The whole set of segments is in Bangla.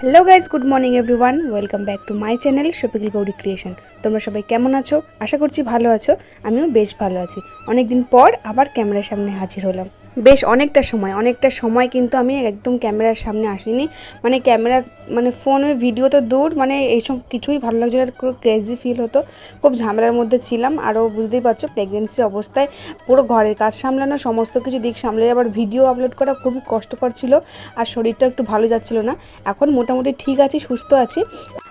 Hello guys good morning everyone welcome back to my channel Shafikul Gouri creation তোমরা সবাই কেমন আছো? আশা করছি ভালো আছো। আমিও বেশ ভালো আছি। অনেকদিন পর আবার ক্যামেরার সামনে হাজির হলাম। বেশ অনেকটা সময় অনেকটা সময় কিন্তু আমি একদম ক্যামেরার সামনে আসিনি। মানে ক্যামেরা মানে ফোনে ভিডিও তো দূর মানে এইসব কিছুই ভালো লাগছিল খুব ক্রেজি ফিল হতো। খুব ঝামেলার মধ্যে ছিলাম আরও বুঝতেই পারছ প্রেগনেন্সি অবস্থায়, পুরো ঘরের কাজ সামলানো, সমস্ত কিছু দিক সামলে আবার ভিডিও আপলোড করা খুবই কষ্টকর ছিল, আর শরীরটা একটু ভালো যাচ্ছিল না। এখন মোটামুটি ঠিক আছি, সুস্থ আছি।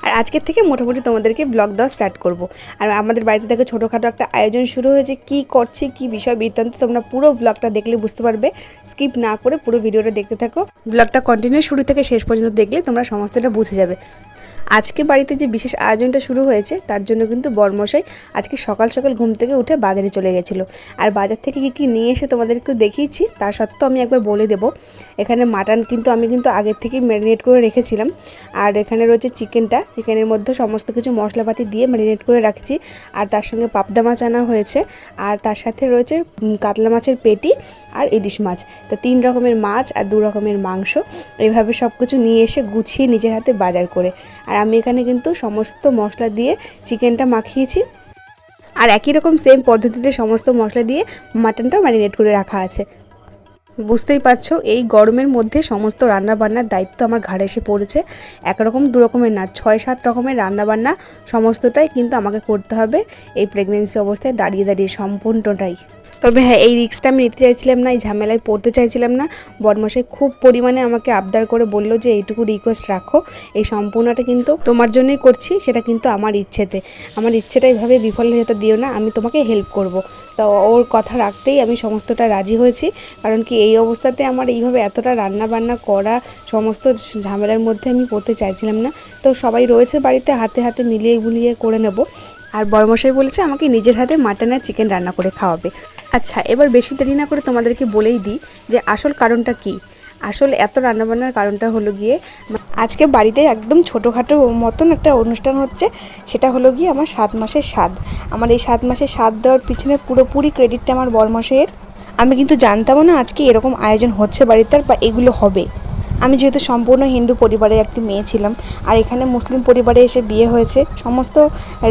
আর আজকের থেকে মোটামুটি তোমাদেরকে ব্লগ দেওয়া স্টার্ট করব। আর আমাদের বাড়িতে থেকে ছোটোখাটো একটা আয়োজন শুরু হয়েছে, কি করছি, কি বিষয় বৃত্তান্ত, তোমরা পুরো ব্লগটা দেখলে বুঝতে পারবে। স্কিপ না করে পুরো ভিডিওটা দেখতে থাকো। ব্লগটা কন্টিনিউ শুরু থেকে শেষ পর্যন্ত দেখলে তোমরা সমস্তটা বুঝে যাবে। আজকে বাড়িতে যে বিশেষ আয়োজনটা শুরু হয়েছে, তার জন্য কিন্তু বর্মশাই আজকে সকাল সকাল ঘুম থেকে উঠে বাজারে চলে গেছিল। আর বাজার থেকে কী কী নিয়ে এসে তোমাদেরকে দেখিয়েছি, তার সত্ত্বেও আমি একবার বলে দেব। এখানে মাটন কিন্তু আমি কিন্তু আগের থেকেই ম্যারিনেট করে রেখেছিলাম। আর এখানে রয়েছে চিকেনটা, চিকেনের মধ্যে সমস্ত কিছু মশলাপাতি দিয়ে ম্যারিনেট করে রাখছি। আর তার সঙ্গে পাবদা মাছ আনা হয়েছে। আর তার সাথে রয়েছে কাতলা মাছের পেটি আর ইলিশ মাছ। তা তিন রকমের মাছ আর দু রকমের মাংস। এইভাবে সব কিছু নিয়ে এসে গুছিয়ে নিজের হাতে বাজার করে। আর আমি এখানে কিন্তু সমস্ত মশলা দিয়ে চিকেনটা মাখিয়েছি। আর একই রকম সেম পদ্ধতিতে সমস্ত মশলা দিয়ে মাটনটাও ম্যারিনেট করে রাখা আছে। বুঝতেই পারছ, এই গরমের মধ্যে সমস্ত রান্না বান্নার দায়িত্ব আমার ঘাড়ে এসে পড়েছে। একরকম দু রকমের না ছয় সাত রকমের রান্না বান্না সমস্তটাই কিন্তু আমাকে করতে হবে। এই প্রেগনেন্সি অবস্থায় দাঁড়িয়ে দাঁড়িয়ে সম্পূর্ণটাই। তবে হ্যাঁ এই রিক্সটা আমি নিতে চাইছিলাম না, এই ঝামেলায় পড়তে চাইছিলাম না। বদমাসাই খুব পরিমাণে আমাকে আবদার করে বলল যে, এইটুকু রিকোয়েস্ট রাখো। এই সম্পূর্ণটা কিন্তু তোমার জন্যই করছি, সেটা কিন্তু আমার ইচ্ছেতে। আমার ইচ্ছেটা এইভাবে বিফল হতে দিও না, আমি তোমাকে হেল্প করব। তো ওর কথা রাখতেই আমি সমস্তটা রাজি হয়েছি। কারণ কি এই অবস্থাতে আমার এইভাবে এতটা রান্না বান্না করা, সমস্ত ঝামেলার মধ্যে আমি পড়তে চাইছিলাম না। তো সবাই রয়েছে বাড়িতে, হাতে হাতে মিলিয়ে গুলিয়ে করে নেব। আর বড়মশাই বলেছে আমাকে নিজের হাতে মাটন আর চিকেন রান্না করে খাওয়াবে। আচ্ছা এবার বেশি দেরি না করে তোমাদেরকে বলেই দিই যে আসল কারণটা কি। আসল এত রান্নাবান্নার কারণটা হলো গিয়ে আজকে বাড়িতে একদম ছোটোখাটো মতন একটা অনুষ্ঠান হচ্ছে, সেটা হলো গিয়ে আমার সাত মাসের স্বাদ। আমার এই সাত মাসের স্বাদ দেওয়ার পিছনে পুরোপুরি ক্রেডিটটা আমার বরমাসের আমি কিন্তু জানতামও না আজকে এরকম আয়োজন হচ্ছে বাড়িতে আর বা এগুলো হবে। আমি যেহেতু সম্পূর্ণ হিন্দু পরিবারের একটি মেয়ে ছিলাম, আর এখানে মুসলিম পরিবারে এসে বিয়ে হয়েছে। সমস্ত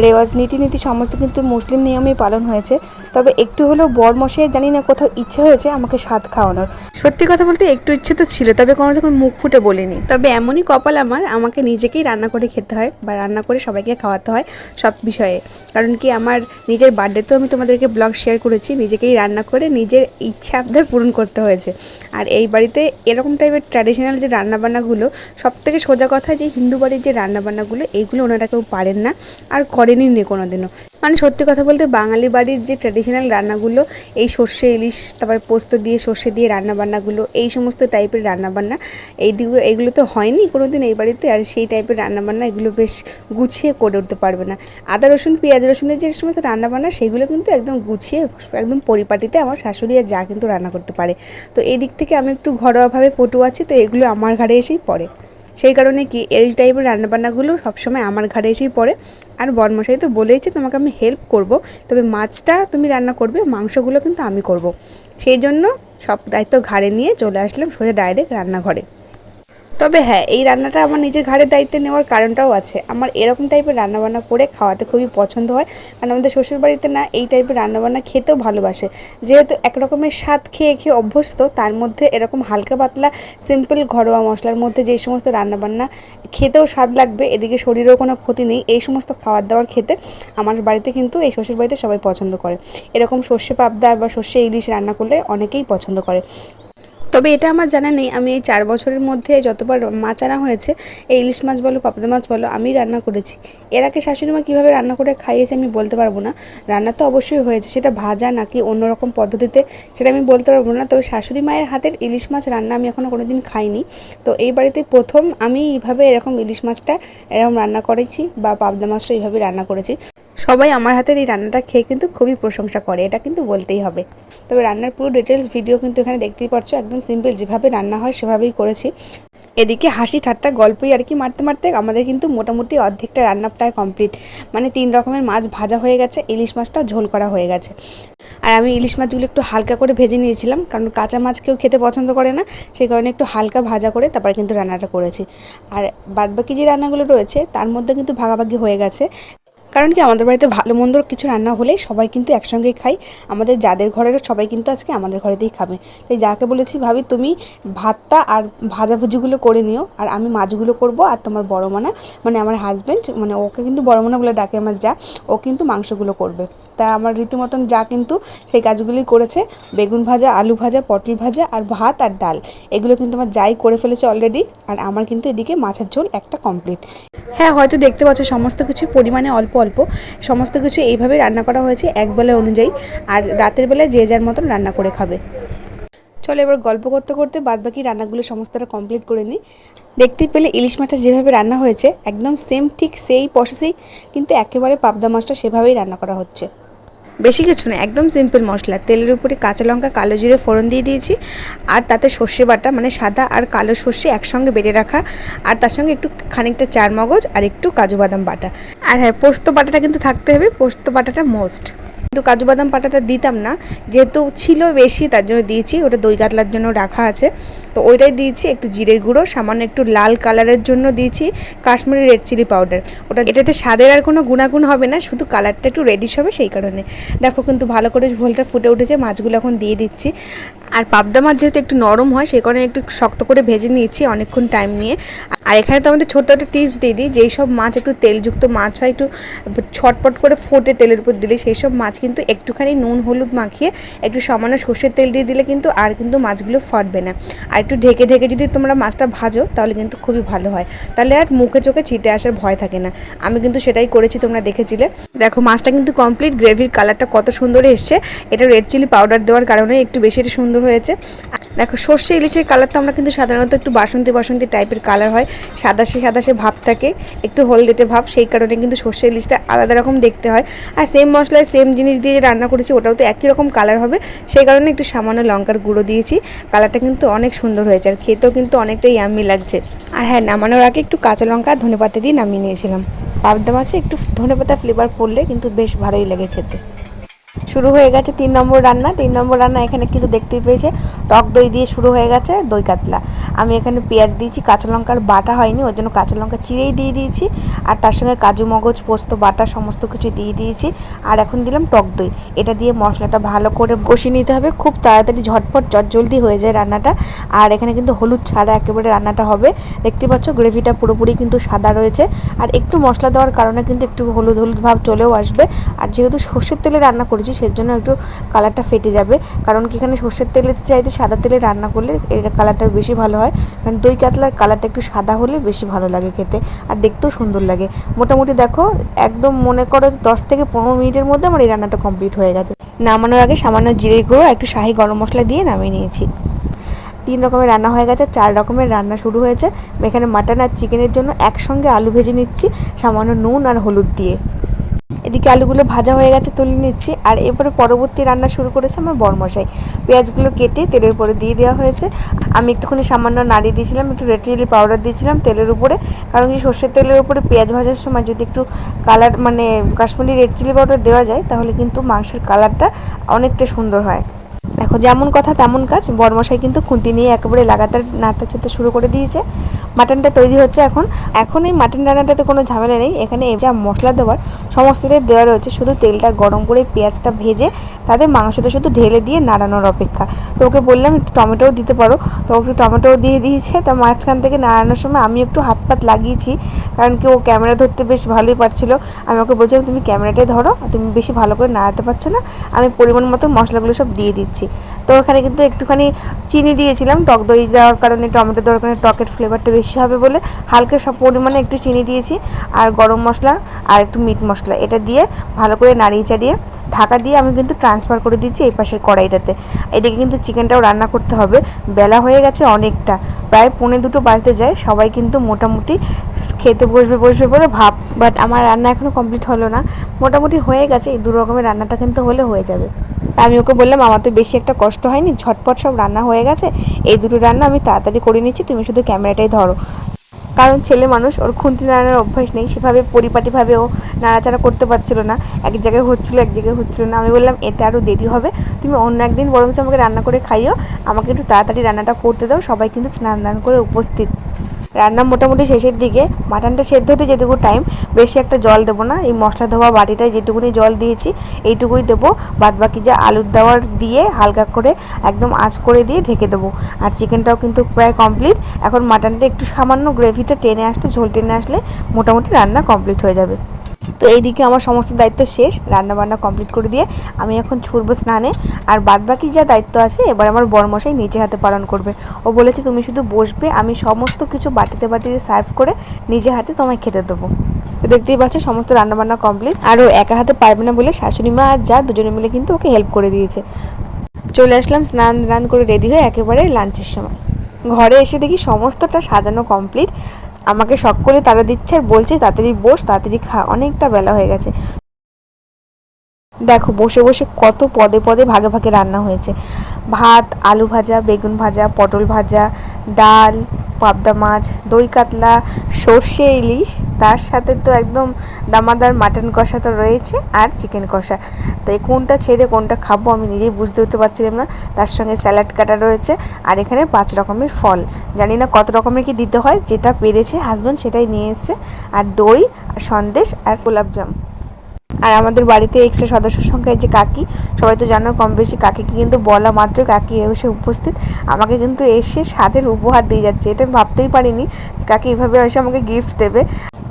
রেওয়াজ, নীতিনীতি সমস্ত কিন্তু মুসলিম নিয়মেই পালন হয়েছে। তবে একটু হলেও বরমশাই জানি না কোথাও ইচ্ছে হয়েছে আমাকে স্বাদ খাওয়ানোর। সত্যি কথা বলতে একটু ইচ্ছে তো ছিল, তবে কোনো তখন মুখ ফুটে বলিনি। তবে এমনই কপাল আমার, আমাকে নিজেকেই রান্না করে খেতে হয় বা রান্না করে সবাইকে খাওয়াতে হয় সব বিষয়ে। কারণ কি আমার নিজের বার্থডেতেও আমি তোমাদেরকে ব্লগ শেয়ার করেছি, নিজেকেই রান্না করে নিজের ইচ্ছা আবদার পূরণ করতে হয়েছে। আর এই বাড়িতে এরকম টাইপের ট্র্যাডিশনাল যে রান্নাবান্নাগুলো সব থেকে সোজা কথা যে হিন্দু বাড়ির যে রান্নাবান্নাগুলো এইগুলো ওনারা কেউ পারেন না আর করেনি নি কোনোদিনও। মানে সত্যি কথা বলতে বাঙালি বাড়ির যে ট্র্যাডিশনাল রান্নাগুলো, এই সর্ষে, ইলিশ, তারপর পোস্ত দিয়ে, সর্ষে দিয়ে রান্নাবান্নাগুলো, এই সমস্ত টাইপের রান্নাবান্না, এই দিকে এইগুলো তো হয়নি কোনোদিন এই বাড়িতে, আর সেই টাইপের রান্নাবান্না এগুলো বেশ গুছিয়ে করে উঠতে পারবে না। আদা, রসুন, পেঁয়াজ, রসুনের যে সমস্ত রান্নাবান্না, সেগুলো কিন্তু একদম গুছিয়ে, একদম পরিপাটিতে আমার শাশুড়ি আর যা কিন্তু রান্না করতে পারে। তো এই দিক থেকে আমি একটু ঘরোয়াভাবে পটু আছি, তো এগুলো আমার ঘাড়ে এসেই পড়ে। সেই কারণে কি এই টাইপের রান্নাবান্নাগুলো সবসময় আমার ঘাড়ে এসেই পড়ে। আর বর্মশাই তো বলেইছে, তোমাকে আমি হেল্প করব। তবে মাছটা তুমি রান্না করবে, মাংসগুলো কিন্তু আমি করব। সেই জন্য সব দায়িত্ব ঘাড়ে নিয়ে চলে আসলাম সোজা ডাইরেক্ট রান্নাঘরে। তবে হ্যাঁ এই রান্নাটা আমার নিজের ঘাড়ের দায়িত্বে নেওয়ার কারণটাও আছে। আমার এরকম টাইপের রান্নাবান্না করে খাওয়াতে খুবই পছন্দ হয়। কারণ আমাদের শ্বশুরবাড়িতে না এই টাইপের রান্নাবান্না খেতেও ভালোবাসে। যেহেতু এক রকমের স্বাদ খেয়ে খেয়ে অভ্যস্ত, তার মধ্যে এরকম হালকা পাতলা সিম্পল ঘরোয়া মশলার মধ্যে যে সমস্ত রান্নাবান্না খেতেও স্বাদ লাগবে, এদিকে শরীরেও কোনো ক্ষতি নেই, এই সমস্ত খাবার দাবার খেতে আমার বাড়িতে কিন্তু এই শ্বশুরবাড়িতে সবাই পছন্দ করে। এরকম সর্ষে পাবদা বা সর্ষে ইলিশ রান্না করলে অনেকেই পছন্দ করে। তবে এটা আমার জানা নেই। আমি এই চার বছরের মধ্যে যতবার মাছ আনা হয়েছে, এই ইলিশ মাছ বলো, পাবদা মাছ বলো, আমি রান্না করেছি। এর আগে শাশুড়ি মা কীভাবে রান্না করে খাইয়েছে আমি বলতে পারব না। রান্না তো অবশ্যই হয়েছে, সেটা ভাজা নাকি অন্যরকম পদ্ধতিতে, সেটা আমি বলতে পারব না। তবে শাশুড়ি মায়ের হাতের ইলিশ মাছ রান্না আমি এখনও কোনো দিন খাইনি। তো এই বাড়িতে প্রথম আমি এইভাবে এরকম ইলিশ মাছটা এরকম রান্না করেছি বা পাবদা মাছটা এইভাবে রান্না করেছি। সবাই আমার হাতের এই রান্নাটা খেয়ে কিন্তু খুবই প্রশংসা করে, এটা কিন্তু বলতেই হবে। তবে রান্নার পুরো ডিটেলস ভিডিও কিন্তু এখানে দেখতেই পারছ, একদম সিম্পল যেভাবে রান্না হয় সেভাবেই করেছি। এদিকে হাসি ঠাট্টা গল্পই আর কি মারতে মারতে আমাদের কিন্তু মোটামুটি অর্ধেকটা রান্না প্রায় কমপ্লিট মানে তিন রকমের মাছ ভাজা হয়ে গেছে, ইলিশ মাছটা ঝোল করা হয়ে গেছে। আর আমি ইলিশ মাছগুলো একটু হালকা করে ভেজে নিয়েছিলাম, কারণ কাঁচা মাছ কেউ খেতে পছন্দ করে না সেই কারণে একটু হালকা ভাজা করে তারপর কিন্তু রান্নাটা করেছি। আর বাদবাকি যে রান্নাগুলো রয়েছে, তার মধ্যে কিন্তু ভাগাভাগি হয়ে গেছে। কারণ কি আমাদের বাড়িতে ভালো মন্দ কিছু রান্না হলে সবাই কিন্তু একসঙ্গেই খাই আমাদের যাদের ঘরের সবাই কিন্তু আজকে আমাদের ঘরেতেই খাবে। তাই যাকে বলেছি, ভাবি, তুমি ভাতটা আর ভাজাভুজিগুলো করে নিও আর আমি মাছগুলো করব আর তোমার বড় মানা মানে আমার হাজব্যান্ড মানে ওকে কিন্তু বড় মানা বলে ডাকে আমার যা, ও কিন্তু মাংসগুলো করবে। তা আমার রীতিমতন যা কিন্তু সেই কাজগুলি করেছে। বেগুন ভাজা, আলু ভাজা, পটল ভাজা আর ভাত আর ডাল। এগুলো কিন্তু আমার যাই করে ফেলেছে অলরেডি আর আমার কিন্তু এদিকে মাছের ঝোল একটা কমপ্লিট হ্যাঁ হয়তো দেখতে পাচ্ছ সমস্ত কিছু পরিমাণে অল্প। অল্প। সমস্ত কিছু এইভাবে রান্না করা হয়েছে এক বেলা অনুযায়ী। আর রাতের বেলায় যে যার মতন রান্না করে খাবে। চলো এবার গল্প করতে করতে বাদবাকি রান্নাগুলো সমস্তটা কমপ্লিট করে নিই। দেখতে পেলে ইলিশ মাছটা যেভাবে রান্না হয়েছে, একদম সেম ঠিক সেই প্রসেসেই কিন্তু একেবারে পাবদা মাছটা সেভাবেই রান্না করা হচ্ছে। বেশি কিছু না, একদম সিম্পল মশলা। তেলের উপরে কাঁচা লঙ্কা, কালো জিরে, ফোড়ন দিয়ে দিয়েছি। আর তাতে সর্ষে বাটা মানে সাদা আর কালো সর্ষে একসঙ্গে বেড়ে রাখা। আর তার সঙ্গে একটু খানিকটা চার মগজ আর একটু কাজু বাদাম বাটা। আর হ্যাঁ পোস্ত বাটাটা কিন্তু থাকতে হবে। পোস্ত বাটাটা মোস্ট কিন্তু কাজু বাদাম পাটাটা দিতাম না, যেহেতু ছিল বেশি, তার জন্য দিয়েছি। ওটা দই কাতলার জন্য রাখা আছে। তো ওইটাই দিয়েছি, একটু জিরের গুঁড়ো, সামান্য একটু লাল কালারের জন্য দিয়েছি কাশ্মীরি রেড চিলি পাউডার। ওটা এটাতে স্বাদের আর কোনো গুণাগুণ হবে না, শুধু কালারটা একটু রেডিশ হবে সেই কারণে। দেখো কিন্তু ভালো করে ঝোলটা ফুটে উঠেছে, মাছগুলো এখন দিয়ে দিচ্ছি। আর পাবদা মাছ যেহেতু একটু নরম হয়, সেই কারণে একটু শক্ত করে ভেজে নিয়েছি অনেকক্ষণ টাইম নিয়ে। আর এখানে তো আমাদের ছোট্ট একটা টিপস দিয়ে দিই, যেই সব মাছ একটু তেলযুক্ত মাছ হয়, একটু ছটপট করে ফোটে তেলের উপর দিলে, সেই সব মাছ কিন্তু একটুখানি নুন, হলুদ মাখিয়ে একটু সামান্য সর্ষের তেল দিয়ে দিলে কিন্তু আর কিন্তু মাছগুলো ফাটবে না। আর একটু ঢেকে ঢেকে যদি তোমরা মাছটা ভাজো, তাহলে কিন্তু খুবই ভালো হয়। তাহলে আর মুখে চোখে ছিটে আসার ভয় থাকে না। আমি কিন্তু সেটাই করেছি, তোমরা দেখেছিলে। দেখো, মাছটা কিন্তু কমপ্লিট গ্রেভির কালারটা কত সুন্দর এসছে। এটা রেড চিলি পাউডার দেওয়ার কারণে একটু বেশি সুন্দর হয়েছে। দেখো, সর্ষে, ইলিশের কালারটা আমরা কিন্তু সাধারণত একটু বাসন্তী বাসন্তী টাইপের কালার হয়। সাদাশে সাদাশে ভাব থাকে, একটু হলদেটে ভাব, সেই কারণে কিন্তু সর্ষে, ইলিশটা আলাদা রকম দেখতে হয়। আর সেম মশলায় সেম জিনিস দিয়ে রান্না করেছি, ওটাও তো একই রকম কালার হবে। সেই কারণে একটু সামান্য লঙ্কার গুঁড়ো দিয়েছি। কালারটা কিন্তু অনেক সুন্দর হয়েছে, আর খেতেও কিন্তু অনেকটাই ইয়াম্মি লাগছে। আর হ্যাঁ নামানোর আগে একটু কাঁচা লঙ্কা আর ধনেপাতা দিয়ে নামিয়ে নিয়েছিলাম। পাবদা মাছে একটু ধনেপাতা ফ্লেভার পড়লে কিন্তু বেশ ভালোই লাগে খেতে। শুরু হয়ে গেছে তিন নম্বর রান্না। তিন নম্বর রান্না এখানে কিন্তু দেখতেই পেয়েছে, টক দই দিয়ে শুরু হয়ে গেছে দই কাতলা। আমি এখানে পেঁয়াজ দিয়েছি, কাঁচা লঙ্কার বাটা হয়নি, ওই জন্য কাঁচা লঙ্কা চিড়েই দিয়ে দিয়েছি। আর তার সঙ্গে কাজু, মগজ, পোস্ত, বাটা সমস্ত কিছু দিয়ে দিয়েছি। আর এখন দিলাম টক দই। এটা দিয়ে মশলাটা ভালো করে কষিয়ে নিতে হবে, খুব তাড়াতাড়ি ঝটপট চট জলদি হয়ে যায় রান্নাটা। আর এখানে কিন্তু হলুদ ছাড়া একেবারে রান্নাটা হবে। দেখতে পাচ্ছ গ্রেভিটা পুরোপুরি কিন্তু সাদা রয়েছে। আর একটু মশলা দেওয়ার কারণে কিন্তু একটু হলুদ হলুদ ভাব চলেও আসবে। আর যেহেতু সর্ষের তেলে রান্না করেছি সেই জন্য একটু কালারটা ফেটে যাবে। কারণ কি এখানে সর্ষের তেলের চাইতে সাদা তেলে রান্না করলে এর কালারটা বেশি ভালো হয়। মানে দই কাতলার কালারটা একটু সাদা হলে বেশি ভালো লাগে খেতে আর দেখতেও সুন্দর লাগে। মোটামুটি দেখো, একদম মনে করো দশ থেকে পনেরো মিনিটের মধ্যে আমার এই রান্নাটা কমপ্লিট হয়ে গেছে। নামানোর আগে সামান্য জিরে গুঁড়ো, একটু শাহি গরম মশলা দিয়ে নামিয়ে নিয়েছি। তিন রকমের রান্না হয়ে গেছে, চার রকমের রান্না শুরু হয়েছে। এখানে মাটন আর চিকেনের জন্য একসঙ্গে আলু ভেজে নিচ্ছি, সামান্য নুন আর হলুদ দিয়ে। এদিকে আলুগুলো ভাজা হয়ে গেছে, তুলে নিচ্ছি। আর এরপরে পরবর্তী রান্না শুরু করেছে আমার বরমশাই। পেঁয়াজগুলো কেটে তেলের উপরে দিয়ে দেওয়া হয়েছে। আমি একটুখানি সামান্য নাড়িয়ে দিয়েছিলাম, একটু রেড চিলি পাউডার দিয়েছিলাম তেলের উপরে। কারণ কি সর্ষের তেলের উপরে পেঁয়াজ ভাজার সময় যদি একটু কালার মানে কাশ্মীরি রেড চিলি পাউডার দেওয়া যায়, তাহলে কিন্তু মাংসের কালারটা অনেকটা সুন্দর হয়। দেখো, যেমন কথা তেমন কাজ। বরমশাই কিন্তু খুন্তি নিয়ে একেবারে লাগাতার নাড়তে চাড়তে শুরু করে দিয়েছে। মাটনটা তৈরি হচ্ছে এখন। এখন এই মাটন রান্নাটাতে কোনো ঝামেলা নেই। এখানে যা মশলা দেওয়ার সমস্তটাই দেওয়া রয়েছে। শুধু তেলটা গরম করে পেঁয়াজটা ভেজে তাতে মাংসটা শুধু ঢেলে দিয়ে নাড়ানোর অপেক্ষা। তো ওকে বললাম, একটু টমেটোও দিতে পারো। তো একটু টমেটোও দিয়ে দিয়েছে। তা মাঝখান থেকে নাড়ানোর সময় আমি একটু হাত পাত লাগিয়েছি, কারণ কি ও ক্যামেরা ধরতে বেশ ভালোই পারছিল। আমি ওকে বলছিলাম, তুমি ক্যামেরাটাই ধরো তুমি বেশি ভালো করে নাড়াতে পারছ না। আমি পরিমাণ মতো মশলাগুলো সব দিয়ে দিচ্ছি। তো ওখানে কিন্তু একটুখানি চিনি দিয়েছিলাম, টক দই দেওয়ার কারণে, টমেটো দেওয়ার কারণে টকের ফ্লেভারটা বেশি হবে বলে হালকা সব পরিমাণে একটু চিনি দিয়েছি, আর গরম মশলা আর একটু মিট মশলা। এটা দিয়ে ভালো করে নাড়িয়ে চাড়িয়ে ঢাকা দিয়ে আমি কিন্তু ট্রান্সফার করে দিচ্ছি এই পাশের কড়াইটাতে। এদিকে কিন্তু চিকেনটাও রান্না করতে হবে। বেলা হয়ে গেছে অনেকটা। প্রায় পৌনে দুটো বাজতে যায়। সবাই কিন্তু মোটামুটি খেতে বসবে বসবে বলে ভাব বাট আমার রান্না এখনও কমপ্লিট হলো না। মোটামুটি হয়ে গেছে। এই দু রকমের রান্নাটা কিন্তু হলে হয়ে যাবে। আমি ওকে বললাম, আমার তো বেশি একটা কষ্ট হয়নি, ঝটপট সব রান্না হয়ে গেছে, এই দুটো রান্না আমি তাড়াতাড়ি করে নিচ্ছি, তুমি শুধু ক্যামেরাটাই ধরো। কারণ ছেলে মানুষ, ওর খুন্তি নাড়ানোর অভ্যাস নেই, সেভাবে পরিপাটিভাবে ও নাড়াচাড়া করতে পারছিল না, এক জায়গায় হচ্ছিল, এক জায়গায় হচ্ছিল না। আমি বললাম, এতে আরও দেরি হবে, তুমি অন্য একদিন বরঞ্চ আমাকে রান্না করে খাইও, আমাকে একটু তাড়াতাড়ি রান্নাটা করতে দাও, সবাই কিন্তু স্নান দান করে উপস্থিত। রান্না মোটামুটি শেষের দিকে। মাটনটা সেদ্ধ হতে যেটুকু টাইম বেশি একটা জল দেবো না। এই মশলা ধোয়া বাটিটায় যেটুকুনি জল দিয়েছি, এইটুকুই দেবো। বাদ বাকি যা আলুর দেওয়ার দিয়ে হালকা করে একদম আঁচ করে দিয়ে ঢেকে দেবো। আর চিকেনটাও কিন্তু প্রায় কমপ্লিট এখন মাটনটা একটু সামান্য গ্রেভিটা টেনে আসতে, ঝোল টেনে আসলে মোটামুটি রান্না কমপ্লিট হয়ে যাবে। তো এইদিকে আমার সমস্ত দায়িত্ব শেষ, রান্নাবান্না কমপ্লিট করে দিয়ে আমি এখন ছুটবো স্নানে। আর বাদ বাকি যা দায়িত্ব আছে, এবার আমার বরমশাই নিজে হাতে পালন করবে। ও বলেছে, তুমি শুধু বসবে, আমি সমস্ত কিছু বাটিতে বাটিতে সার্ভ করে নিজে হাতে তোমায় খেতে দেবো। তো দেখতেই পাচ্ছ, সমস্ত রান্নাবান্না কমপ্লিট আর ও একা হাতে পারবে না বলে শাশুড়ি মা আর যা, দুজনে মিলে কিন্তু ওকে হেল্প করে দিয়েছে। চলে আসলাম স্নান দান করে রেডি হয়ে একেবারে লাঞ্চের সময়। ঘরে এসে দেখি সমস্তটা সাজানো কমপ্লিট আমাকে শখ করে তারা দিচ্ছে আর বলছে তাড়াতাড়ি বস, তাড়াতাড়ি খা। অনেকটা বেলা হয়ে গেছে। দেখো, বসে বসে কত পদে পদে ভাগে ভাগে রান্না হয়েছে। ভাত, আলু ভাজা, বেগুন ভাজা, পটল ভাজা, ডাল, পাবদা মাছ, দই কাতলা, সর্ষে, ইলিশ, তার সাথে তো একদম দামাদার মাটন কষা তো রয়েছে আর চিকেন কষা। তো এই কোনটা ছেড়ে কোনটা খাব আমি নিজেই বুঝতে উঠতে পারছিলাম না। তার সঙ্গে স্যালাড কাটা রয়েছে আর এখানে পাঁচ রকমের ফল। জানি না কত রকমের কি দিতে হয়, যেটা পেরেছে হাজব্যান্ড সেটাই নিয়ে এসছে। আর দই আর সন্দেশ আর গোলাপজাম। আর আমাদের বাড়িতে এক্সট্রা সদস্য সংখ্যায় যে কাকি, সবাই তো জানো কম বেশি কাকিকে কিন্তু বলা মাত্র কাকি এসে উপস্থিত। আমাকে কিন্তু এসে স্বাদের উপহার দিয়ে যাচ্ছে, এটা আমি ভাবতেই পারিনি কাকি এভাবে এসে আমাকে গিফট দেবে।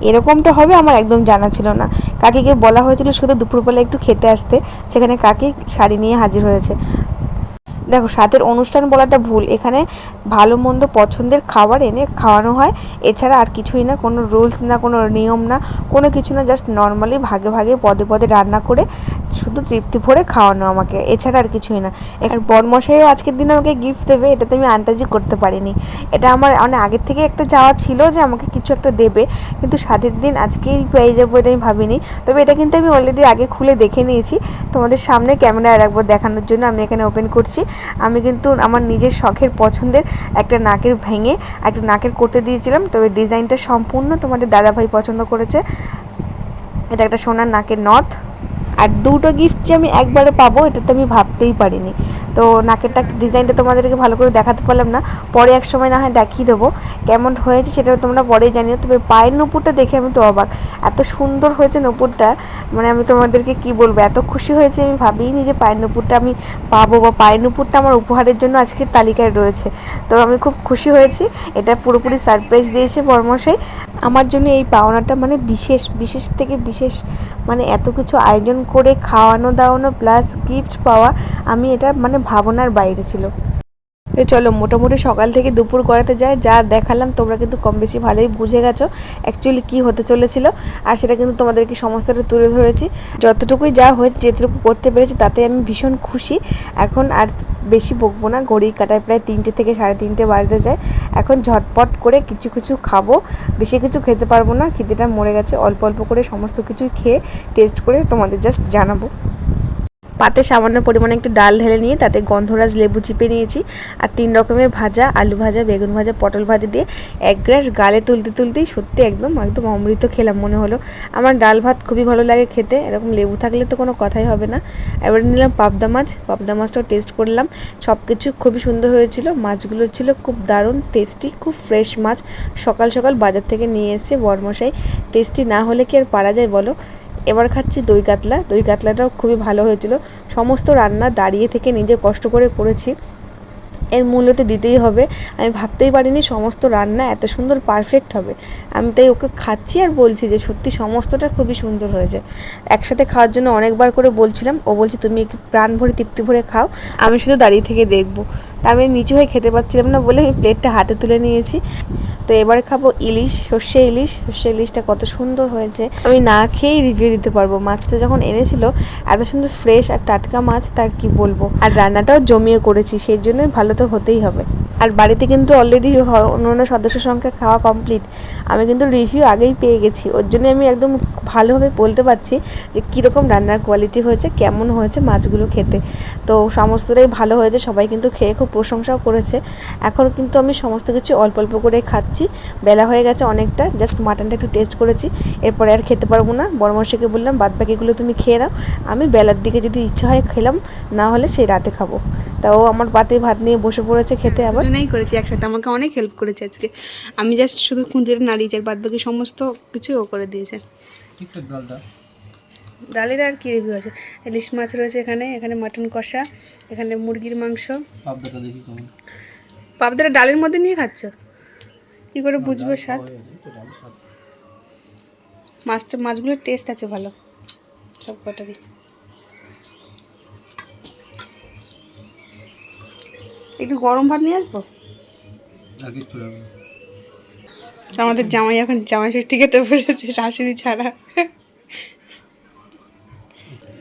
এরকমটা হবে আমার একদম জানা ছিল না। কাকিকে বলা হয়েছিল শুধু দুপুরবেলা একটু খেতে আসতে, সেখানে কাকি শাড়ি নিয়ে হাজির হয়েছে। দেখো, সাথের অনুষ্ঠান বলাটা ভুল। এখানে ভালো, মন্দ, পছন্দের খাবার এনে খাওয়ানো হয়। এছাড়া আর কিছুই না, কোনো রুলস না, কোনো নিয়ম না, কোনো কিছু না জাস্ট নর্মালি ভাগে ভাগে, পদে পদে রান্না করে শুধু তৃপ্তি ভরে খাওয়ানো আমাকে, এছাড়া আর কিছুই না। এখানে বরমশাইও আজকের দিন আমাকে গিফট দেবে এটা তো আমি আন্দাজি করতে পারিনি। এটা আমার অনেক আগের থেকে একটা চাওয়া ছিল যে আমাকে কিছু একটা দেবে, কিন্তু স্বাদের দিন আজকেই পেয়ে যাব এটা আমি ভাবিনি। তবে এটা কিন্তু আমি অলরেডি আগে খুলে দেখে নিয়েছি। তোমাদের সামনে ক্যামেরায় রাখব দেখানোর জন্য, আমি এখানে ওপেন করছি। আমি কিন্তু আমার নিজের শখের পছন্দের একটা নাকের ভেঙে একটা নাকের করতে দিয়েছিলাম, তবে ডিজাইনটা সম্পূর্ণ তোমাদের দাদাভাই পছন্দ করেছে। এটা একটা সোনার নাকের নথ। আর দুটো গিফট যে আমি একবারে পাবো, এটা তো আমি ভাবতেই পারিনি। তো নাকেরটা ডিজাইনটা তোমাদেরকে ভালো করে দেখাতে পারলাম না। পরে এক সময় না হয় দেখিয়ে দেবো কেমন হয়েছে সেটা তোমরা পরেই জানিও। তবে পায়ের নুপুরটা দেখে আমি তো অবাক। এত সুন্দর হয়েছে নুপুরটা। মানে আমি তোমাদেরকে কি বলব? এত খুশি হয়েছে আমি ভাবিনি যে পায়ের নুপুরটা আমি পাবো বা পায়ের নুপুরটা আমার উপহারের জন্য আজকের তালিকায় রয়েছে। তো আমি খুব খুশি হয়েছি। এটা পুরোপুরি সারপ্রাইজ দিয়েছে বর্মশাই। আমার জন্য এই পাওনাটা মানে বিশেষ বিশেষ থেকে বিশেষ মানে এত কিছু আয়োজন করে খাওয়ানো, দাওয়ানো প্লাস গিফট পাওয়া, আমি এটা মানে ভাবনার বাইরে ছিল। তো চলো, মোটামুটি সকাল থেকে দুপুর করাতে যায় যা দেখালাম, তোমরা কিন্তু কম বেশি ভালোই বুঝে গেছো অ্যাকচুয়ালি কী হতে চলেছিল। আর সেটা কিন্তু তোমাদেরকে সমস্তটা তুলে ধরেছি। যতটুকুই যা হয়েছে, যেটুকু করতে পেরেছি, তাতে আমি ভীষণ খুশি। এখন আর বেশি বকবো না ঘড়ি কাটায় প্রায় তিনটে থেকে সাড়ে তিনটে বাজতে যায়। এখন ঝটপট করে কিছু কিছু খাব। বেশি কিছু খেতে পারব না, খিদেটা মরে গেছে। অল্প অল্প করে সমস্ত কিছু খেয়ে টেস্ট করে তোমাদের জাস্ট জানাব। পাতে সামান্য পরিমাণে একটু ডাল ঢেলে নিয়ে তাতে গন্ধরাজ লেবু চিপে নিয়েছি আর তিন রকমের ভাজা, আলু ভাজা, বেগুন ভাজা, পটল ভাজা দিয়ে এক গ্রাস গালে তুলতে তুলতেই সত্যি একদম একদম অমৃত খেলাম মনে হলো। আমার ডাল ভাত খুবই ভালো লাগে খেতে, এরকম লেবু থাকলে তো কোনো কথাই হবে না। এবার নিলাম পাবদা মাছ, পাবদা মাছটাও টেস্ট করলাম। সব কিছু খুবই সুন্দর হয়েছিল, মাছগুলো ছিল খুব দারুণ টেস্টি খুব ফ্রেশ মাছ। সকাল সকাল বাজার থেকে নিয়ে এসছে বরমশাই। টেস্টি না হলে কি আর পারা যায় বলো? এবার খাচ্ছি দই কাতলা। দই কাতলাটাও খুবই ভালো হয়েছিল। সমস্ত রান্না দাঁড়িয়ে থেকে নিজে কষ্ট করে করেছি। এর মূল্য তো দিতেই হবে। আমি ভাবতেই পারিনি সমস্ত রান্না এত সুন্দর পারফেক্ট হবে। আমি তাই ওকে খাচ্ছি আর বলছি যে সত্যি সমস্তটা খুবই সুন্দর হয়েছে। একসাথে খাওয়ার জন্য অনেকবার করে বলছিলাম, ও বলছে, তুমি একটু প্রাণ ভরে তৃপ্তি ভরে খাও, আমি শুধু দাঁড়িয়ে থেকে দেখব। তা আমি নিচু হয়ে খেতে পারছিলাম না বলে আমি প্লেটটা হাতে তুলে নিয়েছি। তো এবার খাব ইলিশ, সর্ষে ইলিশ। সর্ষে ইলিশটা কত সুন্দর হয়েছে। আমি না খেয়েই রিভিউ দিতে পারব। মাছটা যখন এনেছিল, এত সুন্দর ফ্রেশ আর টাটকা মাছ, তার কি বলব? আর রান্নাটাও জমিয়ে করেছি, সেই জন্যই ভালো তো হতেই হবে। আর বাড়িতে কিন্তু অলরেডি অন্য সদস্য সংখ্যা খাওয়া কমপ্লিট আমি কিন্তু রিভিউ আগেই পেয়ে গেছি। ওর জন্য আমি একদম ভালোভাবে বলতে পারছি যে কীরকম রান্নার কোয়ালিটি হয়েছে, কেমন হয়েছে মাছগুলো খেতে। তো সমস্তটাই ভালো হয়েছে, সবাই কিন্তু খেয়ে খুব প্রশংসাও করেছে। এখন কিন্তু আমি সমস্ত কিছু অল্প অল্প করে খাচ্ছি। বেলা হয়ে গেছে অনেকটা জাস্ট মাটনটা একটু টেস্ট করেছি। এরপরে আর খেতে পারব না। বড়মশাইকে বললাম, বাদ বাকিগুলো তুমি খেয়ে নাও। আমি বেলার দিকে যদি ইচ্ছা হয় খেলাম, না হলে সেই রাতে খাব। তাও আমার পাতে ভাত নিয়ে বসে পড়েছে খেতে আবার। দুজনেই করেছি একসাথে। আমাকে অনেক হেল্প করেছে আজকে। আমি জাস্ট শুধু খুঁজে নাড়িয়েছি আর বাদ বাকি সমস্ত কিছু ও করে দিয়েছে। ডালের আর কি রিভিউ আছে? ইলিশ মাছ রয়েছে এখানে এখানে মাটন কষা এখানে মুরগির মাংস। পাবদাটা পাবদারা ডালের মধ্যে নিয়ে খাচ্ছ? কি করে বুঝবে স্বাদ। মাছটা মাছগুলোর টেস্ট আছে ভালো। সব কটারই। একটু গরম ভাত নিয়ে আসব। আমাদের জামাই এখন জামাই ষষ্ঠী খেতে বসেছে শাশুড়ি ছাড়া।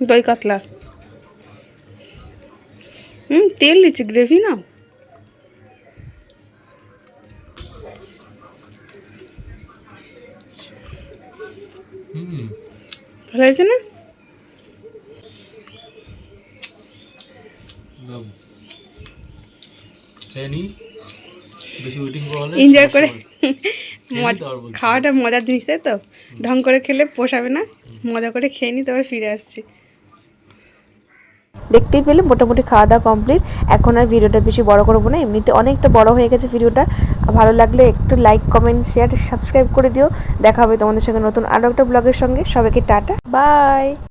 দই কাতলা। হুম তেল দিচ্ছে গ্রেভি না? ভালো হয়েছে না। খেয়ে বেশি এনজয় করে মজা খাওয়াটা মজার জিনিস তাই তো? ঢং করে খেলে পোষাবে না। মজা করে খেয়ে নি তবে ফিরে আসছি। দেখতেই পেলে মোটামুটি খাওয়া দাওয়া কমপ্লিট এখন আর ভিডিওটা বেশি বড় করব না এমনিতে অনেকটা বড় হয়ে গেছে ভিডিওটা। ভালো লাগলে একটু লাইক কমেন্ট শেয়ার সাবস্ক্রাইব করে দিও। দেখা হবে তোমাদের সঙ্গে নতুন আরও একটা ব্লগের সঙ্গে। সবাইকে টাটা বাই